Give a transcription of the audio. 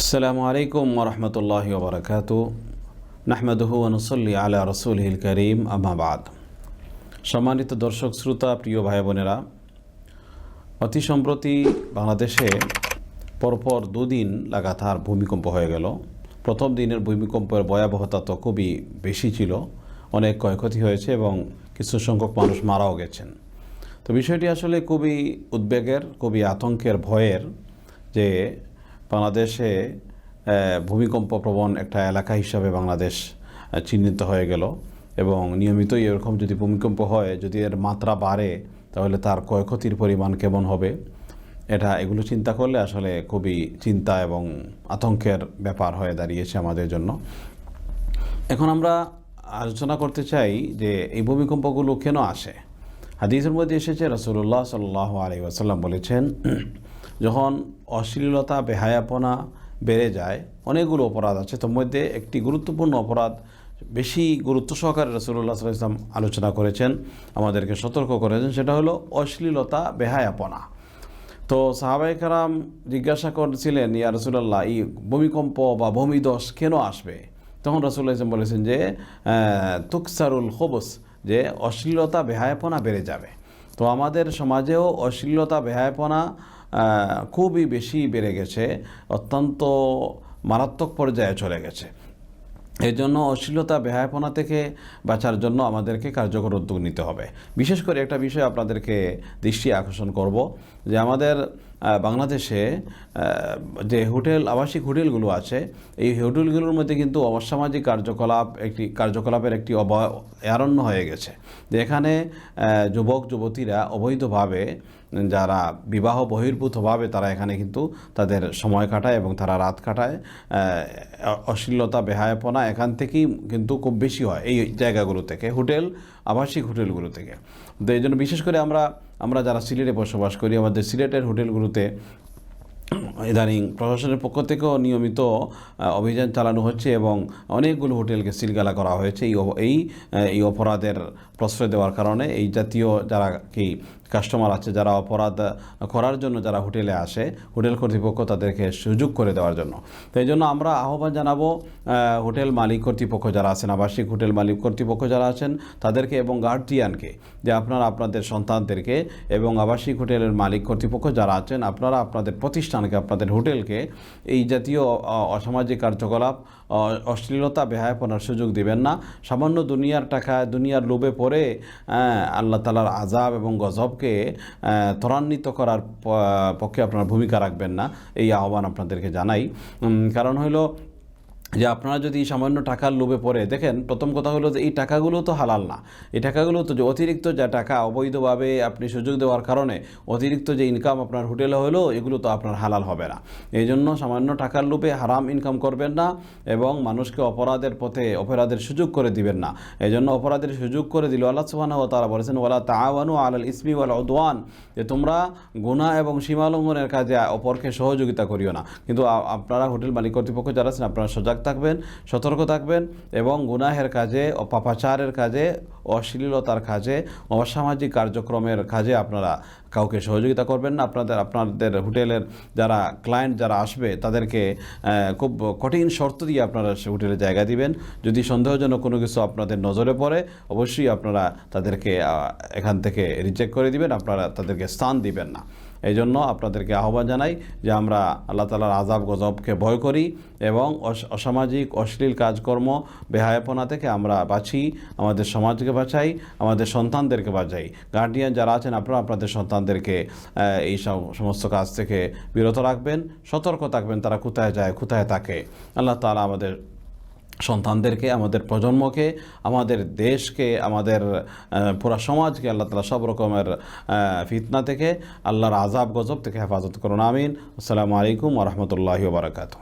আসসালামু আলাইকুম ওরহমতুল্লাহ ওবরাকাত নাহমেদহু অনুসল্লি আলা রসুলহিল করিম আমাবাদ সম্মানিত দর্শক, শ্রোতা, প্রিয় ভাই বোনেরা অতি সম্প্রতি বাংলাদেশে পরপর দুদিন লাগাতার ভূমিকম্প হয়ে গেল। প্রথম দিনের ভূমিকম্পের ভয়াবহতা তো খুবই বেশি ছিল, অনেক ক্ষয়ক্ষতি হয়েছে এবং কিছু সংখ্যক মানুষ মারাও গেছেন। তো বিষয়টি আসলে খুবই উদ্বেগের, খুবই আতঙ্কের, ভয়ের যে বাংলাদেশে ভূমিকম্প প্রবণ একটা এলাকা হিসাবে বাংলাদেশ চিহ্নিত হয়ে গেল। এবং নিয়মিতই এরকম যদি ভূমিকম্প হয়, যদি এর মাত্রা বাড়ে, তাহলে তার ক্ষয়ক্ষতির পরিমাণ কেমন হবে? এটা এগুলো চিন্তা করলে আসলে খুবই চিন্তা এবং আতঙ্কের ব্যাপার হয়ে দাঁড়িয়েছে আমাদের জন্য। এখন আমরা আলোচনা করতে চাই যে, এই ভূমিকম্পগুলো কেন আসে? হাদিসের মধ্যে এসেছে রসুল্লাহ সাল্লাহ আলী আসাল্লাম বলেছেন যখন অশ্লীলতা, বেহায়াপনা বেড়ে যায়, অনেকগুলো অপরাধ আছে। তার মধ্যে একটি গুরুত্বপূর্ণ অপরাধ বেশি গুরুত্ব সহকারে রসুল্লাহ সাল্লাহ ইসলাম আলোচনা করেছেন, আমাদেরকে সতর্ক করেছেন, সেটা হলো অশ্লীলতা, বেহায়াপনা। তো সাহাবাই কারাম জিজ্ঞাসা করছিলেন, ইয়া রসুল্লাহ এই ভূমিকম্প বা ভূমিদশ কেন আসবে? তখন রসুল্লাহ ইসলাম বলেছেন যে তুকসারুল খবস, যে অশ্লীলতা, বেহায়াপনা বেড়ে যাবে। তো আমাদের সমাজেও অশ্লীলতা, বেহায়াপনা খুবই বেশি বেড়ে গেছে, অত্যন্ত মারাত্মক পর্যায়ে চলে গেছে। এই জন্য অশ্লীলতা, বেহায়াপনা থেকে বাঁচার জন্য আমাদেরকে কার্যকর উদ্যোগ নিতে হবে। বিশেষ করে একটা বিষয় আপনাদেরকে দৃষ্টি আকর্ষণ করব যে আমাদের বাংলাদেশে যে হোটেল, আবাসিক হোটেলগুলো আছে, এই হোটেলগুলোর মধ্যে কিন্তু অসামাজিক কার্যকলাপ একটি, কার্যকলাপের একটি অভয়ারণ্য হয়ে গেছে। যে এখানে যুবক, যুবতীরা অবৈধভাবে যারা বিবাহ বহির্ভূতভাবে তারা এখানে কিন্তু তাদের সময় কাটায় এবং তারা রাত কাটায়। অশ্লীলতা, বেহায়াপনা এখান থেকেই কিন্তু খুব বেশি হয় এই জায়গাগুলো থেকে, হোটেল, আবাসিক হোটেলগুলো থেকে। তো এই জন্য বিশেষ করে আমরা আমরা যারা সিলেটে বসবাস করি, আমাদের সিলেটের হোটেলগুলোতে ইদানিং প্রশাসনের পক্ষ থেকেও নিয়মিত অভিযান চালানো হচ্ছে এবং অনেকগুলো হোটেলকে সিলগালা করা হয়েছে। এই এই অপরাধের প্রশ্রয় দেওয়ার কারণে এই জাতীয় যারা কি কাস্টমার আছে যারা অপরাধ করার জন্য যারা হোটেলে আসে হোটেল কর্তৃপক্ষ তাদেরকে সুযোগ করে দেওয়ার জন্য। তো এই জন্য আমরা আহ্বান জানাব হোটেল মালিক কর্তৃপক্ষ যারা আছেন আবাসিক হোটেল মালিক কর্তৃপক্ষ যারা আছেন তাদেরকে এবং গার্ডিয়ানকে যে আপনারা আপনাদের সন্তানদেরকে এবং আবাসিক হোটেলের মালিক কর্তৃপক্ষ যারা আছেন আপনারা আপনাদের প্রতিষ্ঠানকে আপনাদের হোটেলকে এই জাতীয় অসামাজিক কার্যকলাপ অশ্লীলতা বেহায়াপনার সুযোগ দিবেন না। সামান্য দুনিয়ার টাকা দুনিয়ার লোভে পড়ে আহ, আল্লাহ তালার আজাব এবং গজবকে আহ, ত্বরান্বিত করার পক্ষে আপনারা ভূমিকা রাখবেন না এই আহ্বান আপনাদেরকে জানাই। কারণ হলো যে আপনারা যদি সামান্য টাকার লোভে পড়ে, দেখেন প্রথম কথা হলো যে এই টাকাগুলো তো হালাল না। এই টাকাগুলো তো যে অতিরিক্ত যা টাকা অবৈধভাবে আপনি সুযোগ দেওয়ার কারণে অতিরিক্ত যে ইনকাম আপনার হোটেলে হলো, এগুলো তো আপনার হালাল হবে না। এই জন্য সামান্য টাকার লোভে হারাম ইনকাম করবেন না এবং মানুষকে অপরাধের পথে অপরাধের সুযোগ করে দিবেন না। এই জন্য অপরাধের সুযোগ করে দিল আল্লাহ ওয়া তাআলা বলেছেন, ওয়ালা তাআওয়ানু আলাল ইসমি ওয়াল উদওয়ান যে তোমরা গুনাহ এবং সীমালঙ্ঘনের কাজে অপরকে সহযোগিতা করিও না। কিন্তু আপনারা হোটেল মালিক কর্তৃপক্ষ যারা আছেন, আপনারা সজাগ থাকবেন, সতর্ক থাকবেন এবং গুনাহের কাজে ও পাপাচারের কাজে, অশ্লীলতার কাজে, অসামাজিক কার্যক্রমের কাজে আপনারা কাউকে সহযোগিতা করবেন না। আপনাদের আপনাদের হোটেলের যারা ক্লায়েন্ট যারা আসবে, তাদেরকে খুব কঠিন শর্ত দিয়ে আপনারা সে হোটেলে জায়গা দিবেন। যদি সন্দেহজনক কোনো কিছু আপনাদের নজরে পড়ে, অবশ্যই আপনারা তাদেরকে এখান থেকে রিজেক্ট করে দিবেন। আপনারা তাদেরকে স্থান দিবেন না। এই জন্য আপনাদেরকে আহ্বান জানাই যে আমরা আল্লাহ তালার আজাব গজবকে ভয় করি এবং অস- অসামাজিক, অশ্লীল কাজকর্ম, বেহায়াপনা থেকে আমরা বাঁচি, আমাদের সমাজকে বাঁচাই, আমাদের সন্তানদেরকে বাঁচাই। গার্ডিয়ান যারা আছেন, আপনারা আপনাদের সন্তানদেরকে এই সমস্ত কাজ থেকে বিরত রাখবেন, সতর্ক থাকবেন, তারা কোথায় যায়, কোথায় থাকে। আল্লাহ তালা আমাদের সন্তানদেরকে, আমাদের প্রজন্মকে, আমাদের দেশকে, আমাদের পুরা সমাজকে আল্লাহ তালা সব রকমের ফিতনা থেকে, আল্লাহর আজাব গজব থেকে হেফাজত করুন। আমিন। আসসালামু আলাইকুম ওরহমতুল্লাহি বারাকাতু